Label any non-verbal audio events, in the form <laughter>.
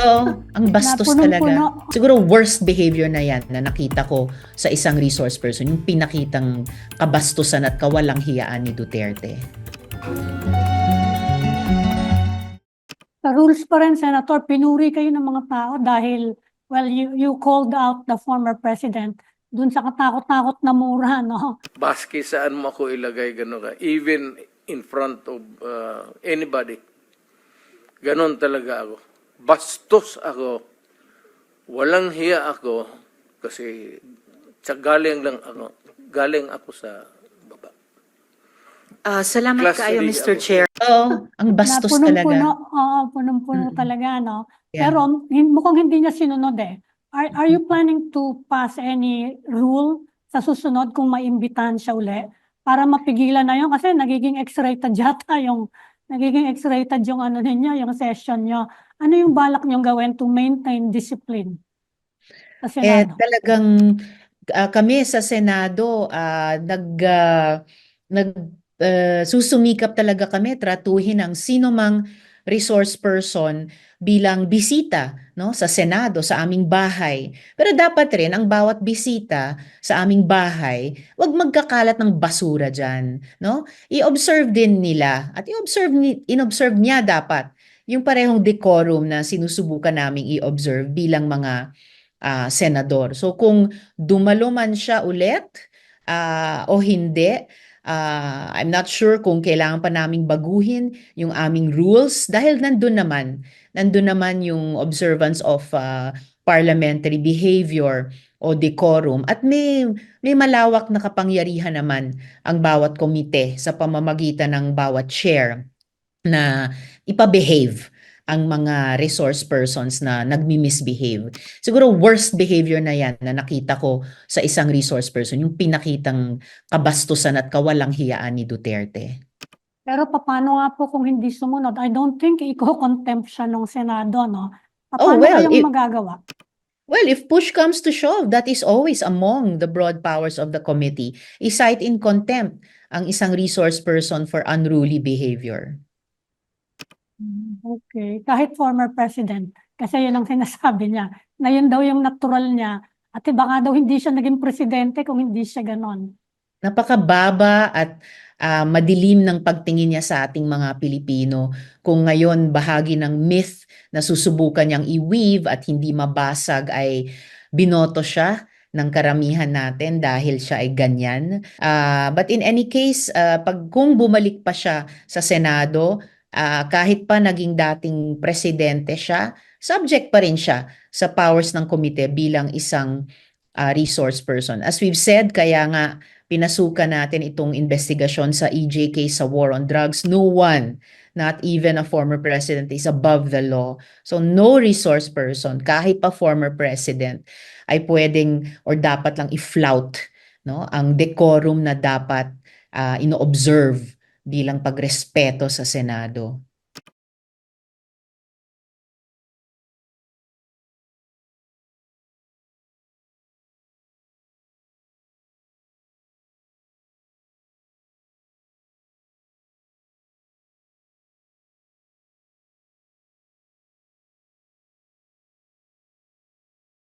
Oo, ang bastos talaga. Siguro worst behavior na yan na nakita ko sa isang resource person, yung pinakitang kabastusan at kawalang hiyaan ni Duterte. Sa rules pa rin, Senator, pinuri kayo ng mga tao dahil, well, you, you called out the former president dun sa katakot-takot na mura, no? Baski saan mo ako ilagay gano'n ka. Even in front of uh, anybody. Ganon talaga ako. Bastos ako. Walang hiya ako kasi sa galing lang ako. Galing ako sa baba. Ah, salamat Class three Mr. ako. Chair. Oo, ang bastos na talaga. punong-puno, oo, punong-puno Mm-mm. talaga, no? Yeah. Pero hin- mukhang hindi niya sinunod eh. Are, are you planning to pass any rule sa susunod kung maimbitahan siya uli? Para mapigilan na yun kasi nagiging X-rated <laughs> yata yung nagiging X-rated yung ano ninyo, yung session nyo. Ano yung balak niyong gawin to maintain discipline sa Eh, Senado? talagang ah, kami sa Senado, ah, nag, ah, nag ah, susumikap talaga kami tratuhin ang sino mang resource person bilang bisita no sa Senado sa aming bahay. Pero dapat rin ang bawat bisita sa aming bahay, wag magkakalat ng basura diyan, no? I-observe din nila at i-observe ni inobserve niya dapat yung parehong decorum na sinusubukan naming i-observe bilang mga ah, senador. So kung dumalo man siya ulit ah, o hindi, ah, I'm not sure kung kailangan pa naming baguhin yung aming rules dahil nandun naman, nandun naman yung observance of ah, parliamentary behavior o decorum. At may may malawak na kapangyarihan naman ang bawat komite sa pamamagitan ng bawat chair na ipa-behave ang mga resource persons na nagmi-misbehave. Siguro worst behavior na yan na nakita ko sa isang resource person, yung pinakitang kabastusan at kawalang hiyaan ni Duterte. Pero paano nga po kung hindi sumunod? I don't think i-contempt siya ng Senado, no? Oh, Paano well, kayang if- magagawa? Well, if push comes to shove, that is always among the broad powers of the committee. I-cite in contempt ang isang resource person for unruly behavior. Okay, kahit former president, kasi yun ang sinasabi niya, na yun daw yung natural niya, at baka daw hindi siya naging presidente kung hindi siya ganon. napakababa at ah, madilim ng pagtingin niya sa ating mga Pilipino kung ngayon bahagi ng myth na susubukan niyang i-weave at hindi mabasag ay binoto siya ng karamihan natin dahil siya ay ganyan. Ah, but in any case, ah, pag kung bumalik pa siya sa Senado, ah, kahit pa naging dating presidente siya, subject pa rin siya sa powers ng komite bilang isang ah, resource person. As we've said, kaya nga pinasukan natin itong investigasyon sa EJK sa war on drugs. No one, not even a former president, is above the law. So no resource person, kahit pa former president, ay pwedeng or dapat lang i-flout no, ang decorum na dapat ah, ino-observe bilang pagrespeto sa Senado.